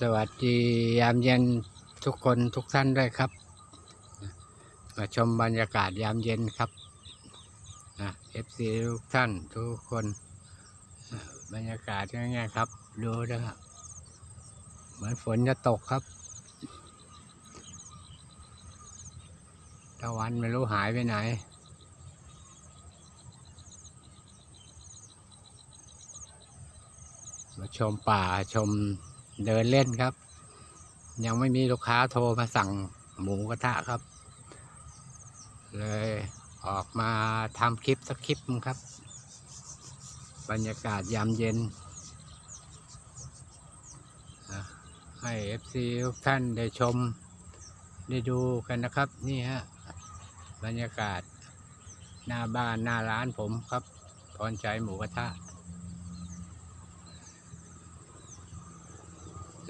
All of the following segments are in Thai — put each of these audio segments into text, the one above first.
สวัสดียามเย็นทุกคนทุกท่านด้วยครับ มาชมบรรยากาศยามเย็นครับเอฟซีทุกท่านทุกคน บรรยากาศอย่างเงี้ยครับ ดูนะครับ เหมือนฝนจะตกครับตะวันไม่รู้หายไปไหนมาชมป่าชม เดินเล่นครับ ยังไม่มีลูกค้าโทรมาสั่งหมูกระทะครับ เลยออกมาทำคลิปสักคลิปครับ บรรยากาศยามเย็น ให้เอฟซีทุกท่านได้ชม ได้ดูกันนะครับ นี่ฮะ บรรยากาศหน้าบ้านหน้าร้านผมครับพรใจหมูกระทะ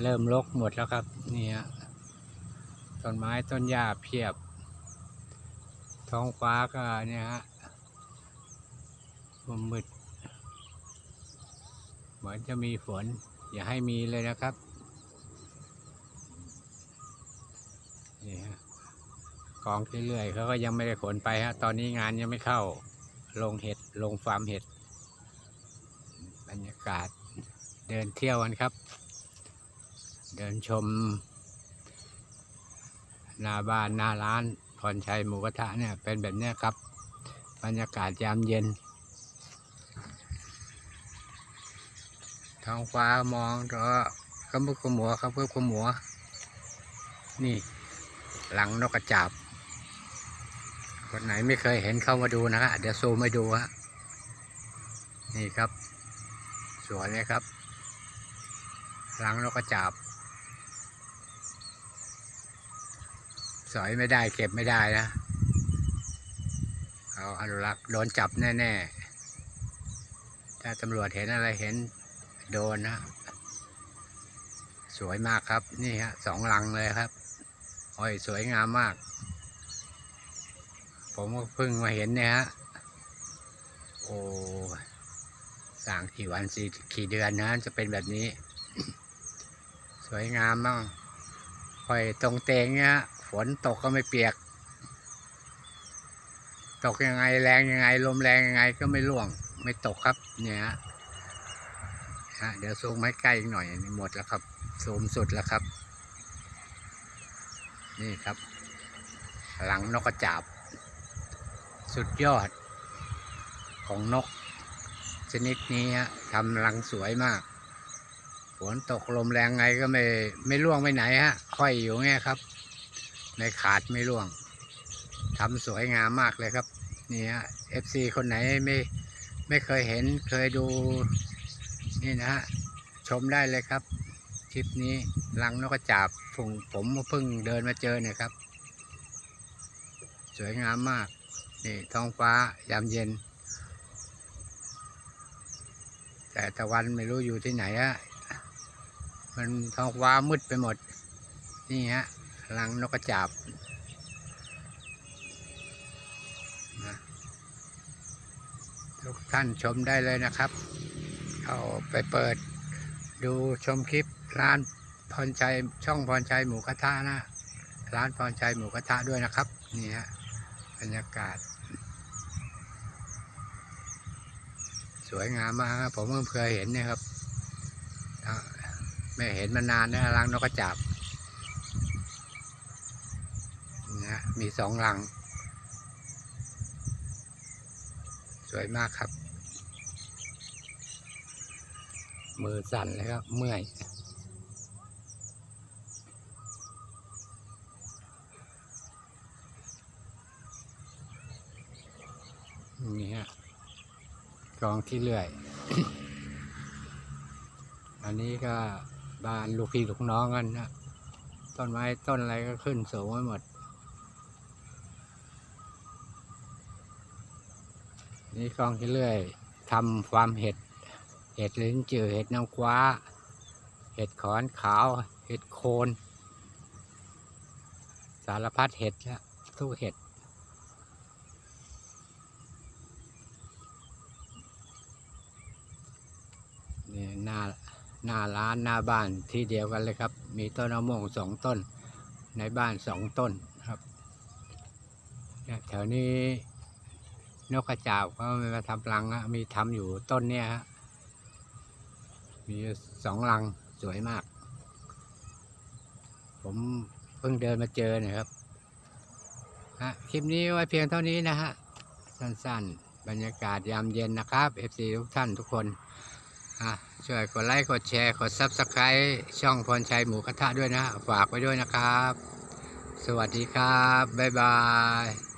เริ่มรกหมดแล้วครับนี่ฮะต้นไม้ต้นหญ้าเพียบ ท้องฟ้าก็เนี่ยฮะมืดมืดเหมือนจะมีฝน อย่าให้มีเลยนะครับนี่ฮะกองเรื่อยๆเขาก็ยังไม่ได้ขนไปฮะ ตอนนี้งานยังไม่เข้าลงเห็ดลงฟาร์มเห็ด บรรยากาศเดินเที่ยวกันครับ เดินชม หน้าบ้านหน้าร้านพรชัยหมูกระทะเนี่ยเป็นแบบนี้ครับ บรรยากาศยามเย็น ท้องฟ้ามองก็กำบุกกระหมัวครับเพื่อกระหมัว นี่ หลังนกกระจาบ คนไหนไม่เคยเห็นเข้ามาดูนะฮะเดี๋ยวซูมให้ดูฮะนี่ครับ สวยไหมครับ หลังนกกระจาบ สอยไม่ได้ เก็บไม่ได้นะเขาอนุรักษ์โดนจับแน่ๆ ถ้าตำรวจเห็นอะไรเห็นโดนนะ สวยมากครับ นี่ฮะสองลังเลยครับโอ้ยสวยงามมาก ผมก็เพิ่งมาเห็นเนี่ยฮะ โอ้สั่งกี่วันสี่กี่เดือนนะจะเป็นแบบนี้ สวยงามมากคอยตรงเตงเนี่ย ฝนตกก็ไม่เปียก ตกยังไงแรงยังไง ลมแรงยังไงก็ไม่ร่วง ไม่ตกครับ เนี่ยฮะเดี๋ยวซูมให้ใกล้อีกหน่อยนี่หมดแล้วครับซูมสุดแล้วครับ นี่ครับ หลังนกกระจาบ สุดยอด ของนก ชนิดนี้ฮะทำรังสวยมากฝนตกลมแรงไงก็ไม่ไม่ร่วงไปไหนฮะค่อยอยู่เงี้ยครับ ไม่ขาดไม่ร่วงทำสวยงามมากเลยครับ นี่ฮะเอฟซีคนไหนไม่ไม่เคยเห็นเคยดูนี่นะฮะ ชมได้เลยครับคลิปนี้รังนกกระจาบผมผมเพิ่งเดินมาเจอเนี่ยครับ สวยงามมาก นี่ท้องฟ้ายามเย็น แต่ตะวันไม่รู้อยู่ที่ไหนอะมันท้องฟ้ามืดไปหมด นี่ฮะ รังนกกระจาบทุกท่านชมได้เลยนะครับ เอาไปเปิดดูชมคลิปร้านพรชัยช่องพรชัยหมูกระทะนะ ร้านพรชัยหมูกระทะด้วยนะครับ นี่ฮะบรรยากาศ สวยงามมากผมเพิ่งเคยเห็นนี่ยครับไม่เห็นมานานนะรังนกกระจาบ นะมีสองรัง สวยมากครับ มือสั่นเลยครับ เมื่อยนี่ฮะกองที่เลื่อย อันนี้ก็บ้านลูกพี่ลูกน้องกันนะต้นไม้ต้นอะไรก็ขึ้นสูงไปหมด นี่กองเลื่อยทำฟามเห็ด เห็ดลิ้นจือเห็ดนางคว้า เห็ดขอนขาว เห็ดโคน สารพัดเห็ดละทุกเห็ด นี่หน้าหน้าร้านหน้าบ้านที่เดียวกันเลยครับ มีต้นมะม่วงสองต้น ในบ้านสองต้นครับแถวนี้ นกกระจาบเขามาทำรังมีทำอยู่ต้นเนี่ยฮะมีสองรังสวยมาก ผมเพิ่งเดินมาเจอเนะครับฮะคลิปนี้ไว้เพียงเท่านี้นะฮะ สั้นๆ บรรยากาศยามเย็นนะครับ FC ทุกท่านทุกคนอะช่วยกดไลค์กดแชร์ กด Subscribe ช่องพรชัยหมูกระทะด้วยนะ ฝากไว้ด้วยนะครับ สวัสดีครับ บ๊ายบาย